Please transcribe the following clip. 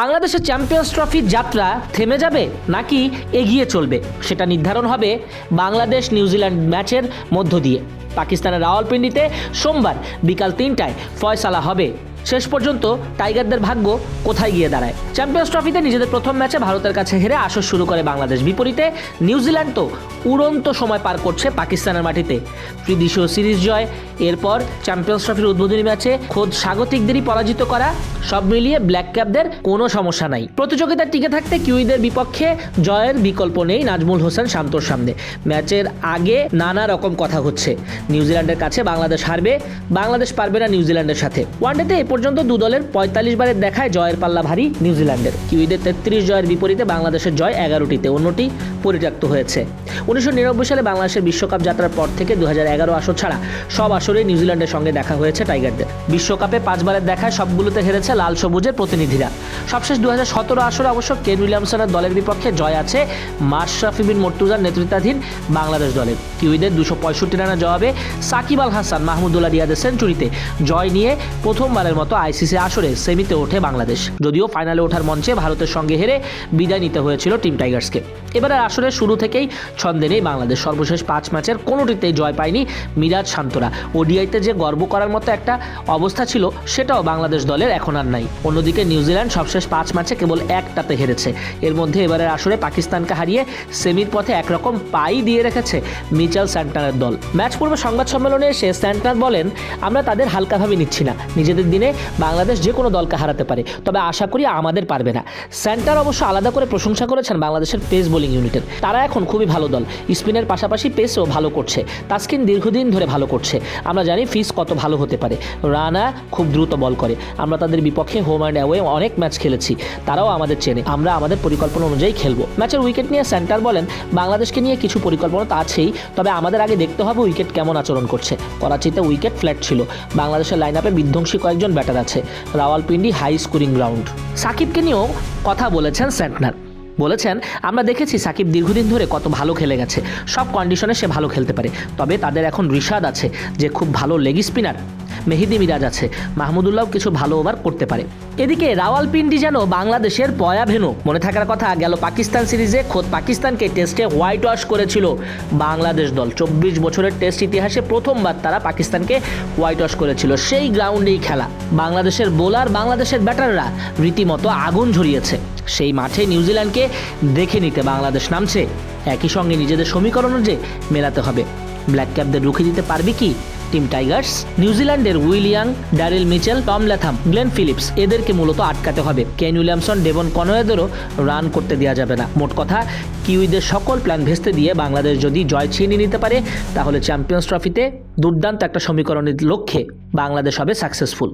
বাংলাদেশের চ্যাম্পিয়ন্স ট্রফির যাত্রা থেমে যাবে নাকি এগিয়ে চলবে? সেটা নির্ধারণ হবে বাংলাদেশ নিউজিল্যান্ড ম্যাচের মধ্য দিয়ে। পাকিস্তানের রাওয়ালপিন্ডিতে সোমবার বিকাল তিনটায় ফয়সালা হবে শেষ পর্যন্ত টাইগারদের ভাগ্য কোথায় গিয়ে দাঁড়ায়? চ্যাম্পিয়ন্স ট্রফিতে নিজেদের প্রথম ম্যাচে ভারতের কাছে হেরে আসর শুরু করে বাংলাদেশ। বিপরীতে নিউজিল্যান্ড তো উড়ন্ত সময় পার করছে পাকিস্তানের মাটিতে। ত্রিদেশীয় সিরিজ জয়, এরপর চ্যাম্পিয়ন্স ট্রফির উদ্বোধনী ম্যাচে খোদ স্বাগতিকদেরই পরাজিত করা, সব মিলিয়ে ব্ল্যাক ক্যাপদের কোনো সমস্যা নাই। প্রতিযোগিতায় টিকে থাকতে কিউইদের বিপক্ষে জয়ের বিকল্প নেই নাজমুল হোসেন শান্তর সামনে। ম্যাচের আগে নানা রকম কথা হচ্ছে। নিউজিল্যান্ডের কাছে বাংলাদেশ হারবে, বাংলাদেশ পারবে না নিউজিল্যান্ডের সাথে। ওয়ানডেতে পর্যন্ত দু দলের পঁয়তাল্লিশ বারের দেখায় জয়ের পাল্লা ভারী নিউজিল্যান্ডের। কিউইদের তেত্রিশ জয়ের বিপরীতে বাংলাদেশের জয় এগারোটিতে, অন্যটি পরিত্যক্ত হয়েছে। উনিশশো নিরানব্বই সালে বাংলাদেশের বিশ্বকাপ যাত্রার পর থেকে দু হাজার এগারো আসর ছাড়া সব আসরে নিউজিল্যান্ডের সঙ্গে দেখা হয়েছে টাইগারদের। বিশ্বকাপে পাঁচবারের দেখায় সবগুলোতে হেরেছে লাল সবুজের প্রতিনিধিরা। সবশেষ দু হাজার সতেরো আসরে অবশ্য কেন উইলিয়ামসনের দলের বিপক্ষে জয় আছে মাশরাফি বিন মর্তুজার নেতৃত্বাধীন বাংলাদেশ দলের। কিউইদের দুশো পঁয়ষট্টি রানের জবাবে সাকিব আল হাসান মাহমুদুল্লাহ রিয়াদের সেঞ্চুরিতে জয় নিয়ে প্রথমবারের মতো আইসিসি আসরে সেমিতে ওঠে বাংলাদেশ। যদিও ফাইনালে ওঠার মঞ্চে ভারতের সঙ্গে হেরে বিদায় নিতে হয়েছিল টিম টাইগার্সকে। এবারে আসরে শুরু থেকেই ছন্দে নেই। বাংলাদেশ সর্বশেষ পাঁচ ম্যাচের কোনোটিতেই জয় পায়নি মিরাজ শান্তরা। ওডিআইতে যে গর্ব করার মতো একটা অবস্থা ছিল, সেটাও বাংলাদেশ দলের এখন আর নাই। অন্যদিকে নিউজিল্যান্ড সবশেষ পাঁচ ম্যাচে কেবল একটাতে হেরেছে। এর মধ্যে এবারের আসরে পাকিস্তানকে হারিয়ে সেমির পথে একরকম পাই দিয়ে রেখেছে মিচেল স্যান্টারের দল। ম্যাচ পূর্বে সংবাদ সম্মেলনে এসে স্যান্টার বলেন, আমরা তাদের হালকাভাবে নিচ্ছি না। নিজেদের দিনে বাংলাদেশ যে কোনো দলকে হারাতে পারে, তবে আশা করি আমাদের পারবে না। স্যান্টার অবশ্য আলাদা করে প্রশংসা করেছেন বাংলাদেশের পেস বোলিং ইউনিটের। তারা এখন খুবই ভালো দল। স্পিনের পাশাপাশি পেসও ভালো করছে। তাস্কিন দীর্ঘদিন ধরে ভালো করছে। আমরা জানি ফিস কত ভালো হতে পারে। রানা খুব দ্রুত বল করে। আমরা তাদের বিপক্ষে হোম অ্যান্ড অ্যাওয়ে অনেক ম্যাচ খেলেছি। তারাও আমাদের চেনে। আমরা আমাদের পরিকল্পনা অনুযায়ী খেলব। ম্যাচের উইকেট নিয়ে সেন্টার বলেন, বাংলাদেশকে নিয়ে কিছু পরিকল্পনা তো আছেই, তবে আমাদের আগে দেখতে হবে উইকেট কেমন আচরণ করছে। করাচিতে উইকেট ফ্ল্যাট ছিল। বাংলাদেশের লাইন আপে বিধ্বংসী কয়েকজন ব্যাটার আছে। Rawalpindi high scoring ground. সাকিবকে নিয়েও কথা বলেছেন সেন্টনার। বলেছেন, আমরা দেখেছি সাকিব দীর্ঘদিন ধরে কত ভালো খেলে গেছে। সব কন্ডিশনে সে ভালো খেলতে পারে। তবে তাদের এখন রিশাদ আছে, যে খুব ভালো লেগ স্পিনার মেহিদি মিরাজ আছে। মাহমুদুল্লাহ কিছু ভালো ওভার করতে পারে। এদিকে রাওয়ালপিন্ডি যেন বাংলাদেশের পয়া ভেনু মনে থাকার কথা, গেল পাকিস্তান সিরিজে খোদ পাকিস্তানকে টেস্টে হোয়াইট ওয়াশ করেছিল বাংলাদেশ দল। চব্বিশ বছরের টেস্ট ইতিহাসে প্রথমবার তারা পাকিস্তানকে হোয়াইট ওয়াশ করেছিল। সেই গ্রাউন্ডেই খেলা। বাংলাদেশের বোলার, বাংলাদেশের ব্যাটাররা রীতিমতো আগুন ঝরিয়েছে। সেই মাঠে নিউজিল্যান্ডকে দেখে নিতে বাংলাদেশ নামছে। একই সঙ্গে নিজেদের সমীকরণ যে মেলাতে হবে। ব্ল্যাক ক্যাপদের রুখে দিতে পারবে কি টিম টাইগার্স নিউজিল্যান্ডের Williamson Daryl Mitchell, Tom Latham, Glenn Phillips, এদেরকে মূলত আটকাতে হবে। কেন উইলিয়ামসন, ডেভন কনয়েদেরও রান করতে দেওয়া যাবে না। মোট কথা, কিউইদের সকল প্ল্যান ভেস্তে দিয়ে বাংলাদেশ যদি জয় ছিনিয়ে নিতে পারে, তাহলে চ্যাম্পিয়ন্স ট্রফিতে দুর্দান্ত একটা সমীকরণের লক্ষ্যে বাংলাদেশ হবে সাকসেসফুল।